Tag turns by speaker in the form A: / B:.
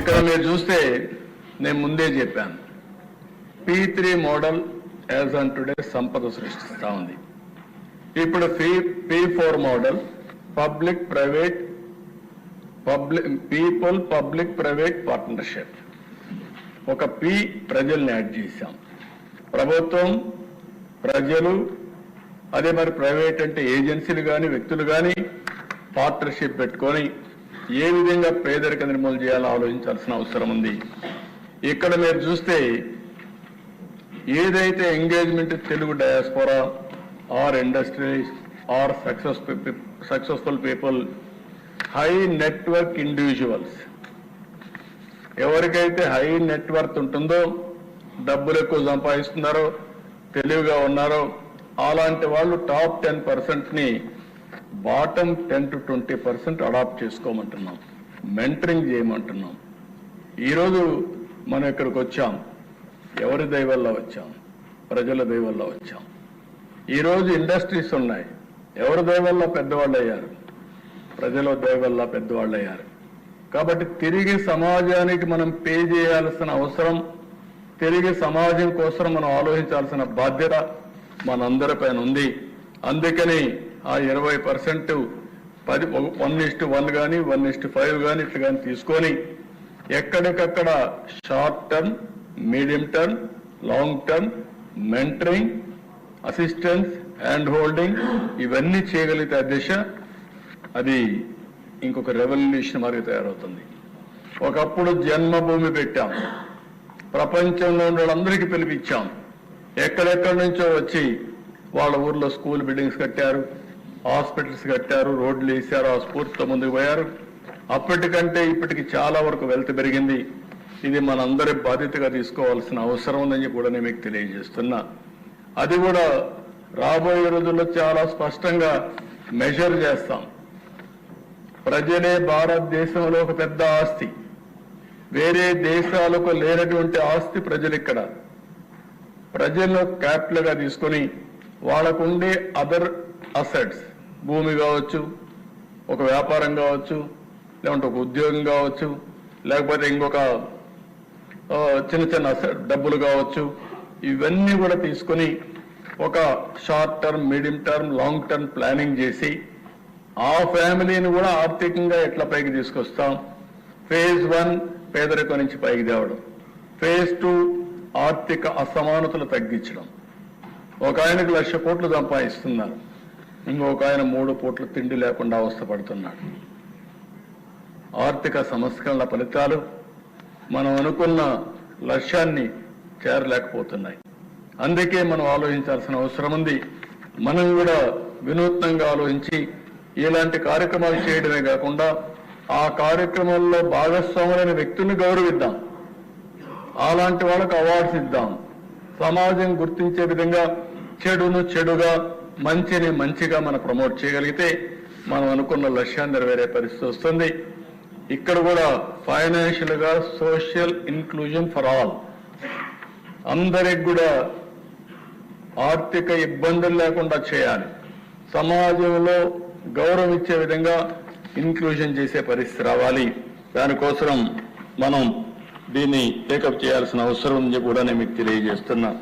A: ఇక్కడ మీరు చూస్తే నేను ముందే చెప్పాను. P three model as on today సంపద సృష్టిస్తా ఉంది. ఇప్పుడు P P four model public private public people public private partnership ఒక పి ప్రజల్ని యాడ్ చేశాం. ప్రభుత్వం ప్రజలు అదే మరి ప్రైవేట్ అంటే ఏజెన్సీలు కానీ వ్యక్తులు కానీ పార్ట్నర్షిప్ పెట్టుకొని ఏ విధంగా పేదరిక నిర్మూలన చేయాలో ఆలోచించాల్సిన అవసరం ఉంది? ఇక్కడ మీరు చూస్తే ఏదైతే engagement Telugu diaspora or industries or success successful people high network individuals. ఎవరికైతే హై నెట్వర్క్ ఉంటుందో డబ్బులు ఎక్కువ సంపాదిస్తున్నారో తెలివిగా ఉన్నారో అలాంటి వాళ్ళు top ten పర్సెంట్ని bottom ten to twenty percent adopt చేసుకోమంటున్నాం. Mentoring చేయమంటున్నాం. ఈరోజు మనం ఇక్కడికి వచ్చాం. ఎవరి దయ వచ్చాం? ప్రజల దయ వచ్చాం. ఈరోజు ఇండస్ట్రీస్ ఉన్నాయి. ఎవరి దైవల్లో పెద్దవాళ్ళు అయ్యారు? ప్రజల దయ పెద్దవాళ్ళు అయ్యారు. కాబట్టి తిరిగి సమాజానికి మనం పే చేయాల్సిన అవసరం తిరిగి సమాజం కోసం మనం ఆలోచించాల్సిన బాధ్యత మనందరిపైన ఉంది. అందుకని ఆ ఇరవై పర్సెంట్ పది వన్ ఇస్ట్ వన్ కానీ వన్ ఇస్ట్ ఫైవ్ కానీ ఇట్లా కానీ తీసుకొని ఎక్కడికక్కడ short term medium term long term mentoring assistance hand holding ఇవన్నీ చేయగలిగితే ఆ దిశ అది ఇంకొక రెవల్యూషన్ మాదిరి తయారవుతుంది. ఒకప్పుడు జన్మభూమి పెట్టాం. ప్రపంచంలో ఉన్న వాళ్ళందరికీ పిలిపించాం. ఎక్కడెక్కడి నుంచో వచ్చి వాళ్ళ ఊర్లో స్కూల్ బిల్డింగ్స్ కట్టారు. హాస్పిటల్స్ కట్టారు రోడ్లు వేశారు ఆ స్ఫూర్తితో ముందుకు పోయారు. అప్పటికంటే ఇప్పటికి చాలా వరకు వెల్త్ పెరిగింది. ఇది మనందరి బాధ్యతగా తీసుకోవాల్సిన అవసరం ఉందని కూడా నేను మీకు తెలియజేస్తున్నా. అది కూడా రాబోయే రోజుల్లో చాలా స్పష్టంగా మెజర్ చేస్తాం. ప్రజలే భారతదేశంలో ఒక పెద్ద ఆస్తి. వేరే దేశాలకు లేనటువంటి ఆస్తి ప్రజలు ఇక్కడ. ప్రజలను క్యాపిటల్గా తీసుకొని వాళ్ళకు ఉండే అదర్ అసెట్స్. భూమి కావచ్చు ఒక వ్యాపారం కావచ్చు లేకుంటే ఒక ఉద్యోగం కావచ్చు లేకపోతే ఇంకొక చిన్న చిన్న డబ్బులు కావచ్చు ఇవన్నీ కూడా తీసుకొని ఒక short term medium term long term planning చేసి ఆ ఫ్యామిలీని కూడా ఆర్థికంగా ఎట్లా పైకి తీసుకొస్తాం? ఫేజ్ వన్ పేదరికం నుంచి పైకి తేవడం. ఫేజ్ టూ ఆర్థిక అసమానతలు తగ్గించడం. ఒక ఆయనకు లక్ష కోట్లు సంపాదిస్తున్నారు. ఇంకొక ఆయన మూడు పూట్ల తిండి లేకుండా అవస్థపడుతున్నాడు. ఆర్థిక సంస్కరణల ఫలితాలు మనం అనుకున్న లక్ష్యాన్ని చేరలేకపోతున్నాయి. అందుకే మనం ఆలోచించాల్సిన అవసరం ఉంది. మనం కూడా వినూత్నంగా ఆలోచించి ఇలాంటి కార్యక్రమాలు చేయడమే కాకుండా ఆ కార్యక్రమంలో భాగస్వాములైన వ్యక్తుల్ని గౌరవిద్దాం. అలాంటి వాళ్ళకు అవార్డ్స్ ఇద్దాం. సమాజం గుర్తించే విధంగా చెడును చెడుగా మంచిని మంచిగా మనం ప్రమోట్ చేయగలిగితే మనం అనుకున్న లక్ష్యాన్ని నెరవేరే పరిస్థితి వస్తుంది. ఇక్కడ కూడా ఫైనాన్షియల్గా సోషల్ ఇన్క్లూజన్ ఫర్ ఆల్ అందరికి కూడా ఆర్థిక ఇబ్బందులు లేకుండా చేయాలి. సమాజంలో గౌరవం ఇచ్చే విధంగా ఇన్క్లూజన్ చేసే పరిస్థితి రావాలి. దానికోసం మనం దీన్ని టేకప్ చేయాల్సిన అవసరం ఉంది కూడా నేను మీకు తెలియజేస్తున్నాను